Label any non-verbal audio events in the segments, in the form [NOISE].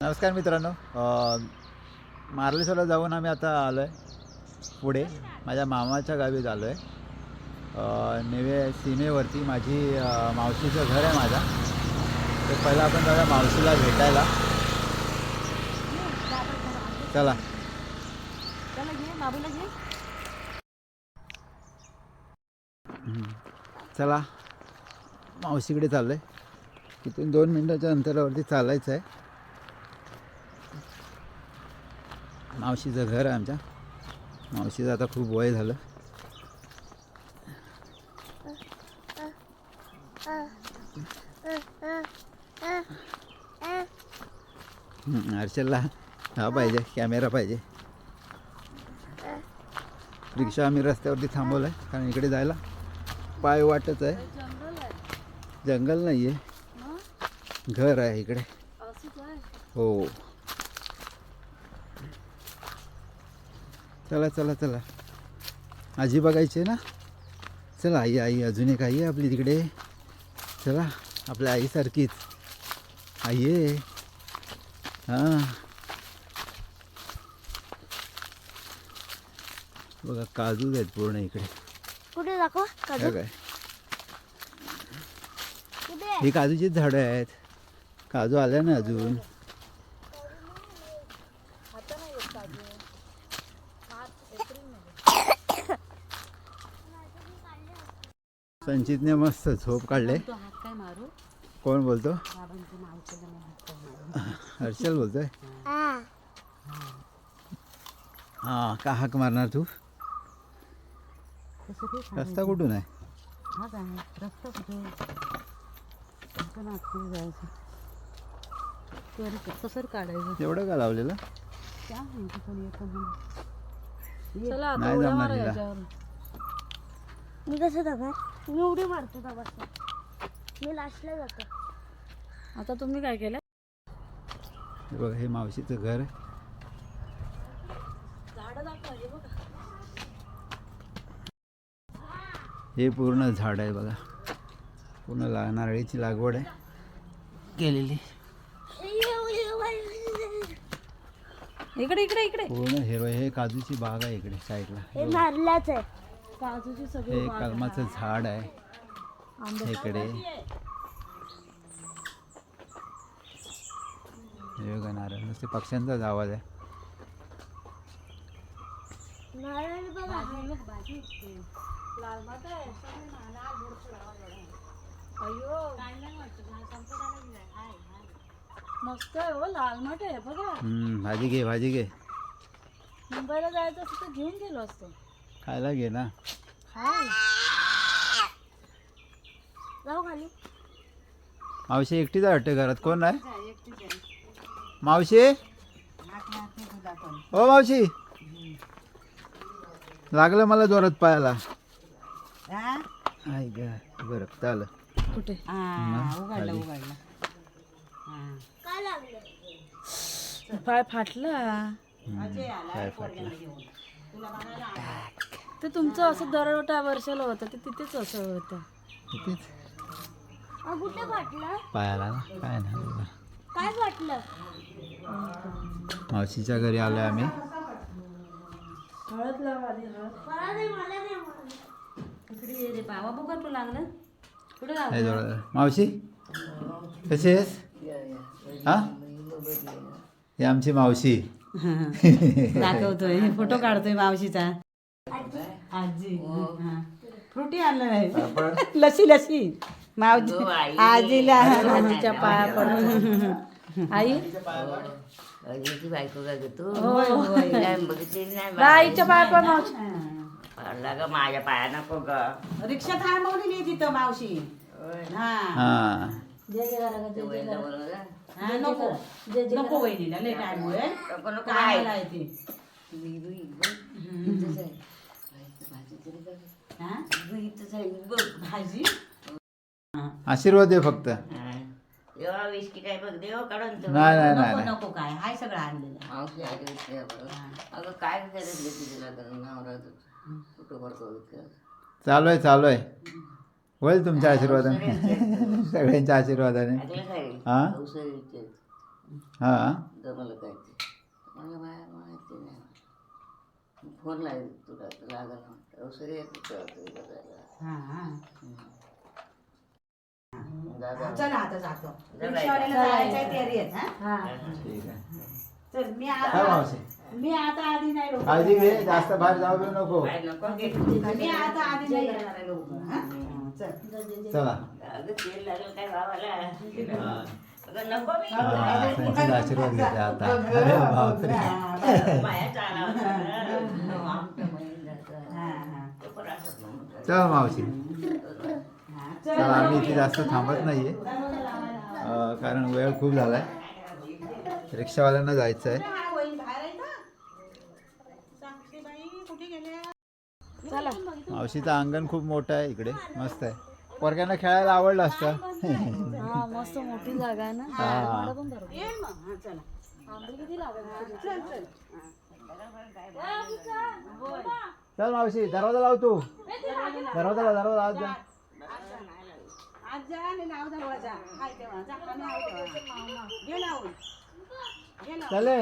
नमस्कार मित्रांनो. मार्लेश्वरला जाऊन आम्ही आता आलो आहे पुढे माझ्या मामाच्या गावी आलो आहे नेवे सीमेवरती माझी मावशीचं घर आहे माझा. तर पहिला आपण जाऊया मावशीला भेटायला. चला. चला मावशीकडे चाललो आहे तिथून दोन मिनटाच्या अंतरावरती चालायचं आहे मावशीचं घर आहे आमच्या. मावशीचं आता खूप वय झालं. हर्षलला हा पाहिजे कॅमेरा पाहिजे. रिक्षा आम्ही रस्त्यावरती थांबवलं आहे कारण इकडे जायला पाय वाटच आहे. जंगल नाही आहे घर आहे इकडे. हो. चला चला चला. आजी बघायची आहे ना? चला आई आई अजून एक आई आहे आपली तिकडे. चला आपल्या आईसारखीच. आई आहे. हां. बघा काजू आहेत पूर्ण इकडे. कुठे दाखव काय काय कुठे ही काजूचीच झाडं आहेत. काजू आल्या ना अजून आता नाही येत काजू मार्च एप्रिलमध्ये संचितने मस्त झोप काढले. कोण बोलतो? हर्षल बोलतोय? हां. का हाक मारणार तू? रस्ता कुठून आहे? हा काय रस्ता कुठे? कसं नागपूर जायचं? तर कसं सर काढायचं. एवढं का लावलेलं? नाही जमणार मी कसं जाणार मी उडी मारतो मी लास्टला जातो. आता तुम्ही काय केलं? हे बघा हे मावशीचं घर आहे. झाडं दाखवा हे बघा. हे पूर्ण झाड आहे बघा. पूर्ण ला नारळीची लागवड आहे. केलेली. इकडे इकडे इकडे. पूर्ण हिरवं हे काजूची बाग आहे इकडे साईडला. हे नारळाच आहे. काजूची सगळी हे आहे. कलमाचं झाड आहे. आंबे इकडे. हे बघा नारळ नुसते पक्ष्यांचाच आवाज आहे. नारळ बघा. लाल माठ आहे. सगळे ना- लाल भरपूर आहे. अय्यो. मस्त आहे हो लाल माठ आहे बघा. हम्म, भाजी घे भाजी घे. मुंबईला जायचं असतं तर घेऊन गेलो असतो. खायला घे ना. हाय जाऊ खाली मावशी एकटीच वाटते घरात? कोण नाही मावशी? हो मावशी. लागलं मला जोरात पायाला. आई ग बरं चाल. कुठे? पाय फाटला. काय फाटलं. ते तुमचं असं दरवटा वर्षाला होतं ते तिथेच असं होतं. अ, कुठे फाटलं पायाला ना? काय ना? काय फाटलं मावशीच्या घरी आलोय आम्ही. हळद लावा आधी हळद. मला नाही मला नाही मला. इकडे ये रे बाबा बघा तू लागलं. कुठे मावशी कशी आहेस? हा? ही आमची मावशी. [LAUGHS] दाखवतोय फोटो काढतोय मावशीचा. आजी. फ्रुटी आणलं नाही. [LAUGHS] लसी लसी. मावशी आजीला आजीच्या पाया पडून [LAUGHS] आई? अजूनची बायको का ग तू? हो, हो. काय बघितली नाही बा. आईच्या पाया पड मावशी पडला ग माझ्या पाया नको ग. रिक्षा थांबवली तिथं मावशी. हा. हा. हा, नको. नको वहिनीला लय टाइम होय. नको नको कामाला आहे. आहे ती. इथंच आहे. भाजी तरी बघ. हा? इगो, इथंच आहे, इगो. भाजी. आशीर्वाद दे फक्त. हा. एवढा विस्की काय बघ देव काढून तू. नाही नाही नाही नको नाही नको काय. हाय सगळं आणलेलं. अगं काय. चालू आहे चालू आहे. होईल तुमच्या आशीर्वादाने. सगळ्यांच्या आशीर्वादाने. हा? हां? जमलं काय ते? मला बाहेर माहिती नाही. फोन लागेल तुला लागला औषधी येते हा हा. चला आता जातो. चला. रिक्षावाल्याला जायचंय तयारी आहेत हा. ठीक आहे. चल मी आता मावशी. मी आता आधी नाही लोक काळजी घे जास्त बाहेर जाऊ देऊ नको. बाहेर नको घे. मी आता आधी नाही येणार आहे लवकर हा? चल. चला. अगं तेल लागलं काय भावाला? हां. अगं नको मी. हां, त्यांचे आशीर्वाद घेते आता. अरे बापरे. हा, बरं. माया चाला होता ना. आमच्या महिन्याचा. हा, हा. तो पण असंच म्हणतो. चल मावशी. चल. आम्ही इथे जास्त थांबत नाहीये. अं, कारण वेळ खूप झालाय. रिक्षावाल्यांना जायचं आहे आहे मावशीचं अंगण खूप मोठं आहे इकडे. मस्त आहे. पोरग्यांना खेळायला आवडलं असतं. हा मस्त मोठी जागा आहे ना. किती लागत चल मावशी दरवाजा लाव तू. दरवाजा लाव दरवाजा लाव. जा. आज जा आणि लाव दरवाजा हाय तेव्हा. जा आणि हाय तेव्हा घे लावून. घे लावून. चले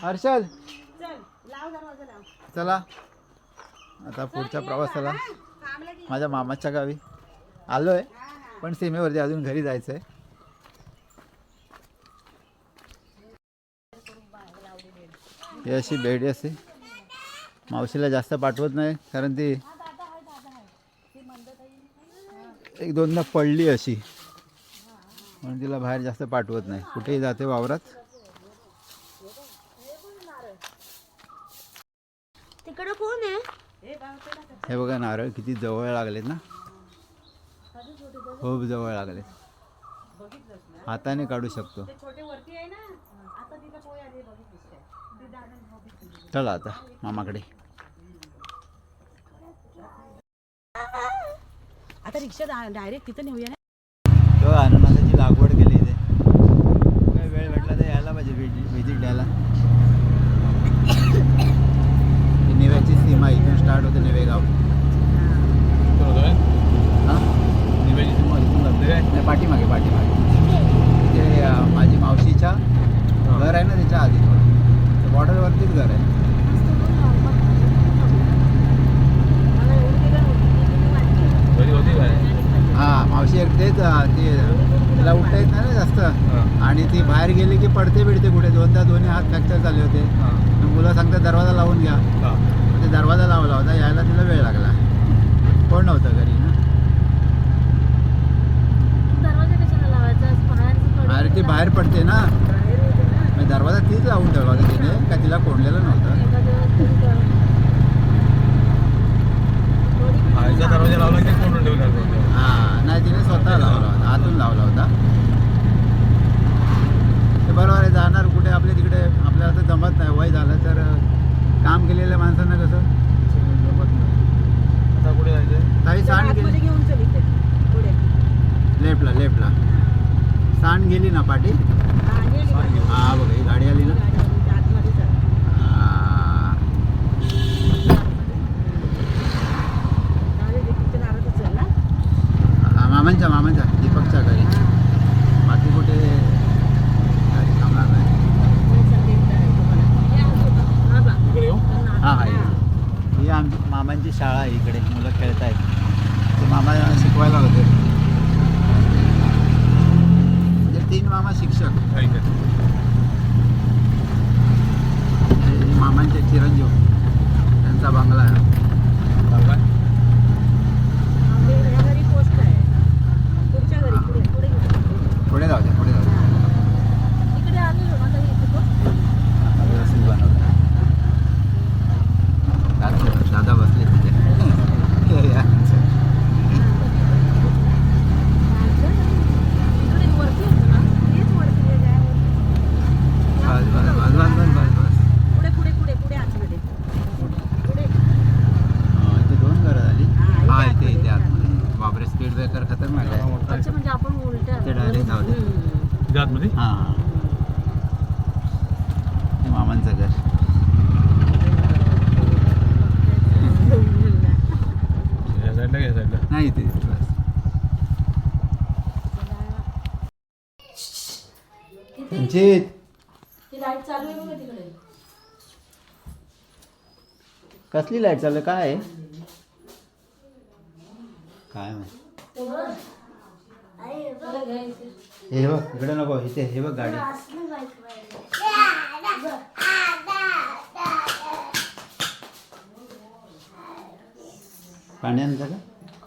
हर्षल. चल लाव दरवाजा लाव. चला. आता पुढच्या प्रवासाला माझ्या मामाच्या गावी आलोय पण सीमेवरती अजून घरी जायचं आहे ही अशी भेट असते मावशीला जास्त पाठवत नाही कारण ती एक दोनदा पडली अशी. म्हणून तिला बाहेर जास्त पाठवत नाही. कुठेही जाते वावरात. तिकडे कोण आहे? हे बघा नारळ किती जवळ लागलेत ना. खूप जवळ लागलेत. हाताने काढू शकतो ते छोटे वरती आहे ना आता तिथं पोय आली बघितलीस काय ती दादा बघितली. चला आता मामाकडे. आता रिक्षा डायरेक्ट तिथं नेऊया ना तो अननसाची लागवड केली इथे काय वेळ भेटला तर यायला पाहिजे व्हिजिट द्यायला ही नेव्याची सीमा इथून स्टार्ट होते नेवे गाव हां नेव्याची सीमा इथून लागते काय नाही पाठीमागे पाठीमागे ते अं, माझी मावशीच्या घर आहे ना त्याच्या आधी थोडं बॉर्डरवरतीच घर आहे हां मावशी एक तेच अं, ते तिला उठता येत नाही ना जास्त आणि ती बाहेर गेली की पडते बिडते कुठे दोनदा दोन्ही हात फ्रॅक्चर झाले होते मग मुलं सांगतात दरवाजा लावून घ्या मग ते दरवाजा लावला होता यायला तिला वेळ लागला कोण नव्हतं घरी ना दरवाजा कशाला लावायचा बाहेरचं कडे अरे ती बाहेर पडते ना. मग दरवाजा तीच लावून ठेवला होता तिने का तिला कोंडलेलं नव्हतं. बाहेरचा दरवाजा लावला की हां नाही तिने स्वतः लावला होता आतून लावला होता. ते बरोबर आहे जाणार कुठे आपल्या तिकडे आपल्याला तर जमत नाही वय झालं तर काम केलेल्या माणसांना कसं? आता कुठे जायचंय? काही पुढे. लेफ्टला लेफ्टला. सांड गेली ना पाठी हा, बघ ही गाडी आली ना. मामांच्या मामांच्या दीपकच्या घरी. बाकी कुठे गाडी थांबणार नाही. हा हा हा ही आमची मामांची शाळा आहे इकडे मुलं खेळत आहेत ते मामा शिकवायला होते म्हणजे तीन मामा शिक्षक. हे मामांचे चिरंजीव. त्यांचा बंगला आहे. चाललाय आंबे या घरी पोस्ट आहे पुढच्या घरी पुढे पुढे घे. पुढे जाऊ द्या पुढे जाऊ द्या इकडे आलेलो ना तरी इथे बघ. आता व्यवस्थित बनवलं दादा- दादा बसले तिथे हे या. इकडे वरती होतं ना हेच वरती आहे, काय वरती. बस बस बस बस बस बस बस पुढे पुढे पुढे पुढे आतमध्ये पुढे अं, इथे दोन घरं झाली हा, इथे हा इथे आतमध्ये, इथे इथे आतमध्ये बापरे स्पीड ब्रेकर खतरनाक आहे अच्छा म्हणजे आपण उलट्या ते डायरेक्ट जाऊ दे इथे आतमध्ये हां हां हे मामांचं घर या साईडला या साईडला नाही इथे इथे बस किंचित लाइट चालू आहे बघा तिकडे. कसली लाइट चालू आहे? काय? आहे काय माहीत. हे बघ. इकडे नको इथे हे बघ गाडी. पाणी आणतं का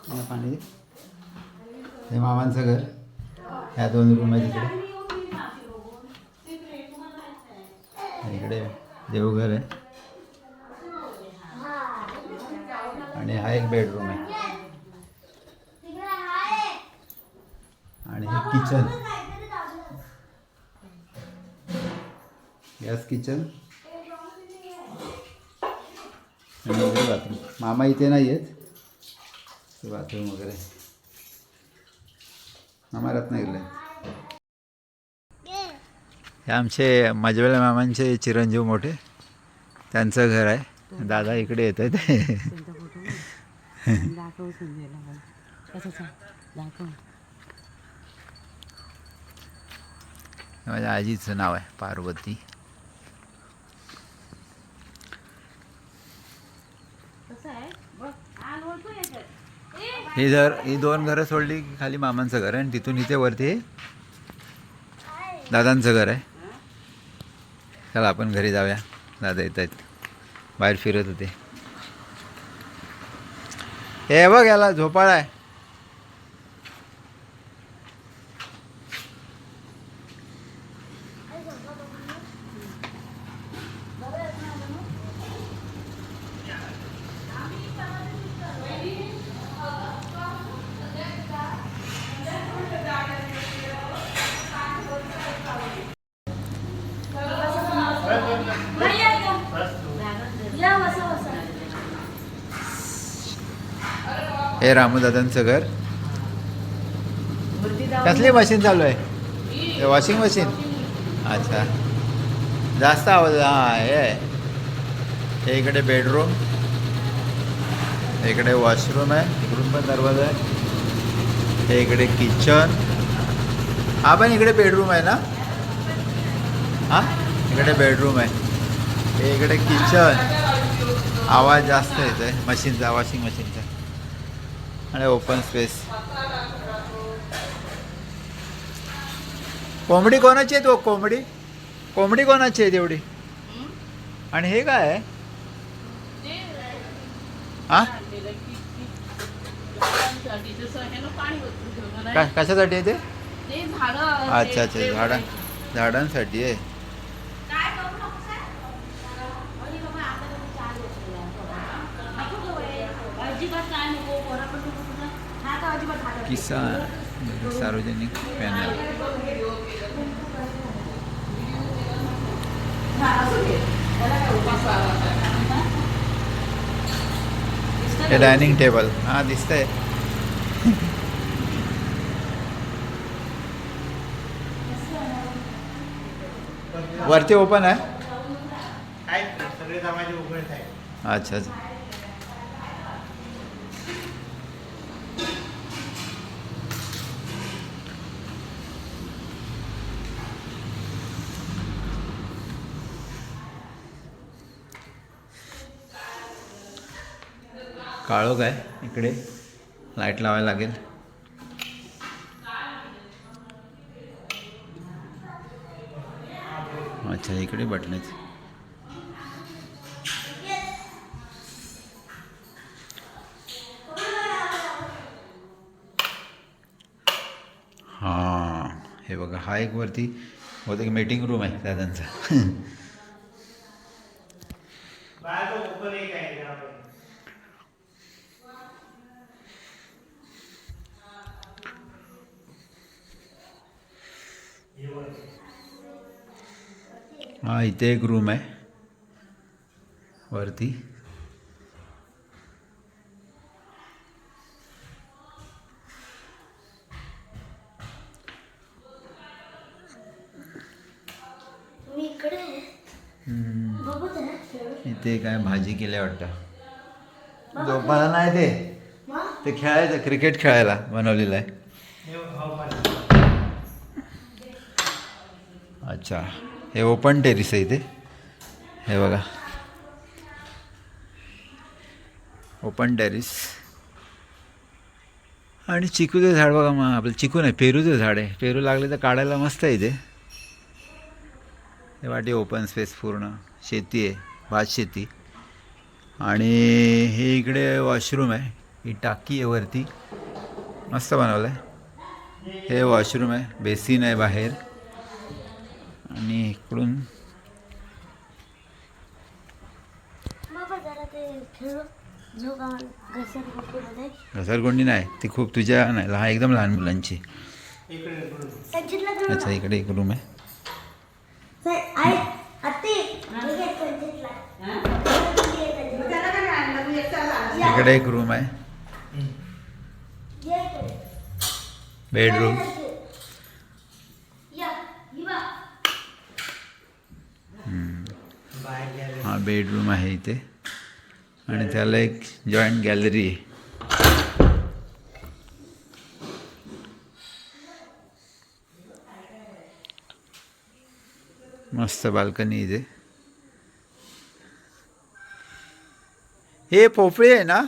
मला पाणी दे. हे मामांचं घर. ह्या दोन रूम आहे तिकडे इकडे देवघर आहे. आणि हा एक बेडरूम आहे. आणि हे किचन गॅस किचन आणि वगैरे बाथरूम मामा इथे नाही आहेत. बाथरूम वगैरे. मामा रत्नागिरीला आहे हे आमचे मजवेल्या मामांचे चिरंजीव मोठे. त्यांचं घर आहे. दादा इकडे येत आहेत माझ्या आजीचं नाव आहे पार्वती. ही जर ही दोन घरं सोडली खाली मामांचं घर आहे आणि तिथून इथे वरती दादांचं घर आहे. चला आपण घरी जाऊया. दादा येत आहेत. बाहेर फिरत होते. हे बघ याला झोपाळा आहे. हे रामूदादांचं घर. कसली मशीन चालू आहे. वॉशिंग मशीन अच्छा. जास्त आवाज हां हे. आहे. हे इकडे बेडरूम इकडे वॉशरूम आहे. इकडून पण दरवाजा आहे. हे इकडे किचन हा पण इकडे बेडरूम आहे ना? हां? इकडे बेडरूम आहे. हे इकडे किचन आवाज जास्त येतो आहे मशीनचा वॉशिंग मशीनचा आणि ओपन स्पेस कोंबडी कोणाची आहे तो? कोंबडी? कोंबडी कोणाची आहे तेवढी? आणि हे काय आहे? हा? काय कशासाठी आहे ते? अच्छा अच्छा झाडा झाडांसाठी आहे अजिबात काय नको पोरा पण नको तुला हा का अजिबात हात किस्सा सार्वजनिक पॅनल. हे डायनिंग टेबल. हां दिसतंय. वरती ओपन आहे? अच्छा अच्छा. काळोख आहे इकडे. लाइट लावायला लागेल. अच्छा इकडे बटन आहेत. हां हे बघा हा एक वरती होतं की मीटिंग रूम आहे दादांचा [LAUGHS] हा इथे एक रूम आहे. वरती. इथे काय भाजी केल्या वाटतं. झोपायला नाही ते. ते खेळायचं क्रिकेट खेळायला बनवलेलं आहे. अच्छा. हे ओपन टेरिस आहे इथे. हे बघा. ओपन टेरिस आणि चिकूचं झाड बघा मग आपलं. चिकू नाही पेरूचं झाड आहे. पेरू लागले तर काढायला मस्त आहे इथे. हे वाटी ओपन स्पेस पूर्ण. शेती आहे भात शेती. आणि हे इकडे वॉशरूम आहे. ही टाकी आहे वरती. मस्त बनवलं आहे हे वॉशरूम आहे. बेसिन आहे बाहेर. आणि इकडून बाबा जरा ते खेळू जो का घसरगुंडीमध्ये. घसरगुंडी नाही ती खूप तुझ्या नाही लहान एकदम लहान मुलांची. अच्छा इकडे एक रूम आहे. इकडे एक रूम आहे. बेडरूम या ही बा हा बेडरूम आहे इथे. आणि त्याला एक जॉईंट गॅलरी आहे. मस्त बाल्कनी इथे. हे पोपळी आहे ना?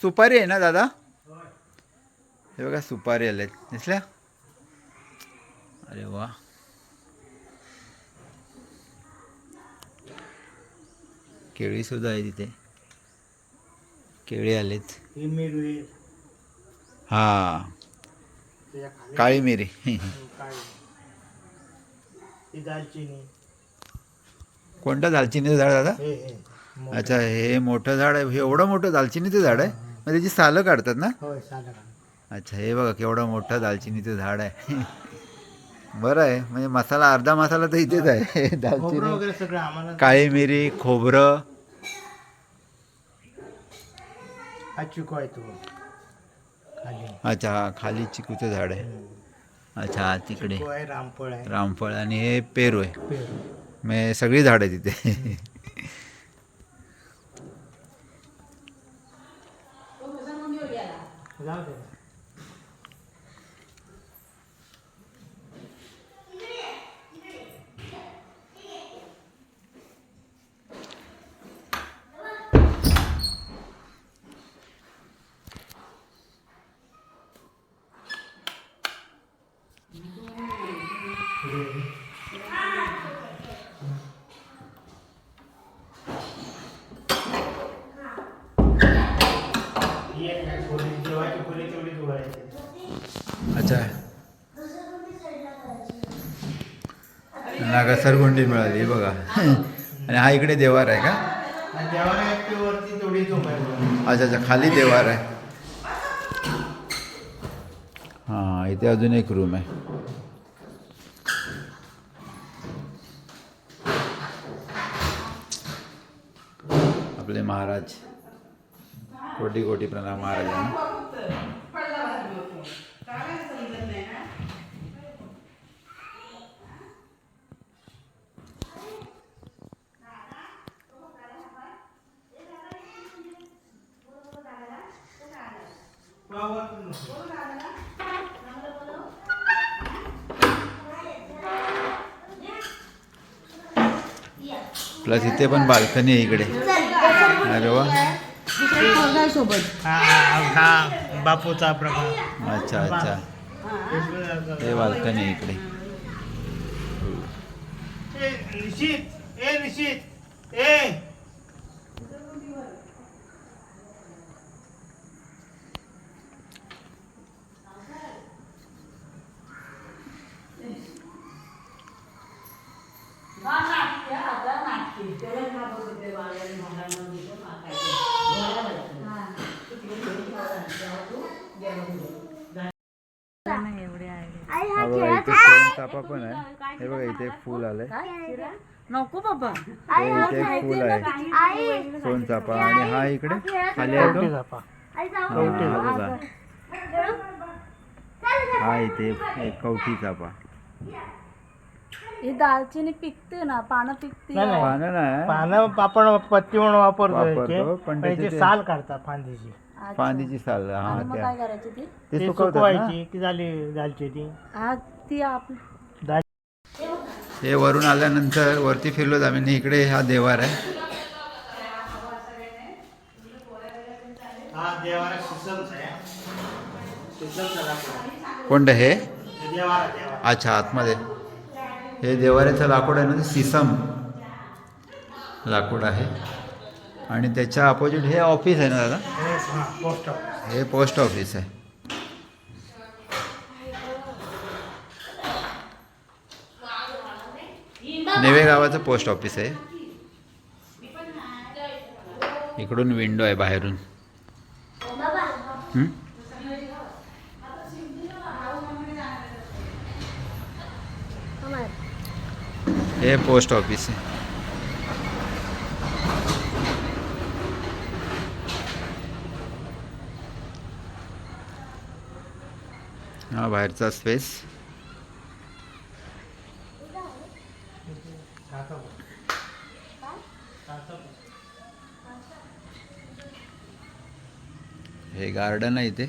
सुपारी आहे ना दादा? हे बघा सुपारी आल्या दिसल्या? अरे वा. केळी सुद्धा आहे तिथे. केळी आलेत. ही. मिरवी. हा त्याच्याखाली काळी. मिरी काय ही दालचिनी. कोणतं दालचिनीचं झाड दादा? हे हे. मोठं. अच्छा हे मोठं झाड आहे. हे एवढं मोठं दालचिनीचं झाड आहे? मग त्याची सालं काढतात ना? होय अच्छा हे बघा केवढं मोठं दालचिनीचं झाड आहे. बरं आहे. म्हणजे मसाला अर्धा मसाला तर इथेच आहे. [LAUGHS] खोबरं दालचिनी. वगैरे सगळं आम्हाला काळी मिरी खोबरं. हा चिकू आहे तो. खाली. अच्छा हा खाली चिकूचं झाड आहे. अच्छा हा तिकडे. चिकू आहे रामफळ आहे. रामफळ आणि हे पेरू आहे. पेरू. म्हणजे सगळी झाडं आहे तिथे जाऊ दे. त्यांना घसरगुंडी मिळाली बघा. आणि हा इकडे देवार आहे का? अच्छा अच्छा खाली देवार आहे. हाँ इथे अजून एक रूम आहे. आपले महाराज. कोटी कोटी प्रणाम महाराजांना. प्लस इथे पण बाल्कनी आहे इकडे. अरे वा. सोबत हा बापूचा प्रकार अच्छा अच्छा. हे बाल्कनी आहे इकडे. ए निशित ए निशित ए. हा. हा इथे सोनचाफा पण आहे. हे बघा इथे एक फुल आलंय. नको बाबा. आई हा इथे एक फुल आहे. आई. सोनचाफा आणि हा इकडे? खाली आहे. तो? झापा आई जाऊ. बघा. हा इथे एक कवठी चाफा ही दालचिनी पिकते ना पानं पिकते नाही नाही. पानं नाही. पानं आपण पत्ती म्हणून वापरतो वापरतो, याचे, पण पण याची त्याचे साल काढतात फांदीची. फांदीची साल हा आणि मग काय त्या करायची ती? ते ते सुकवतात ना? सुकवायची. की झाली दालचिनी. हा ती दाल हे वरून आल्यानंतर वरती फिरलो आम्ही. आणि इकडे हा देवार आहे. हा देवारा शिसमचा आहे. शिसमचा लाकूड आहे. कोणतं हे? हे देवारा देवारा. अच्छा आतमध्ये. हे देवाऱ्याचं लाकूड आहे ना ते सिसम लाकूड आहे. आणि त्याच्या अपोजिट हे ऑफिस आहे ना दादा? हे हा पोस्ट ऑफिस हे पोस्ट ऑफिस आहे. नेवे गावाचं पोस्ट ऑफिस आहे. इकडून विंडो आहे बाहेरून हं? हे पोस्ट ऑफिस आहे. हा बाहेरचा स्पेस हे गार्डन आहे इथे.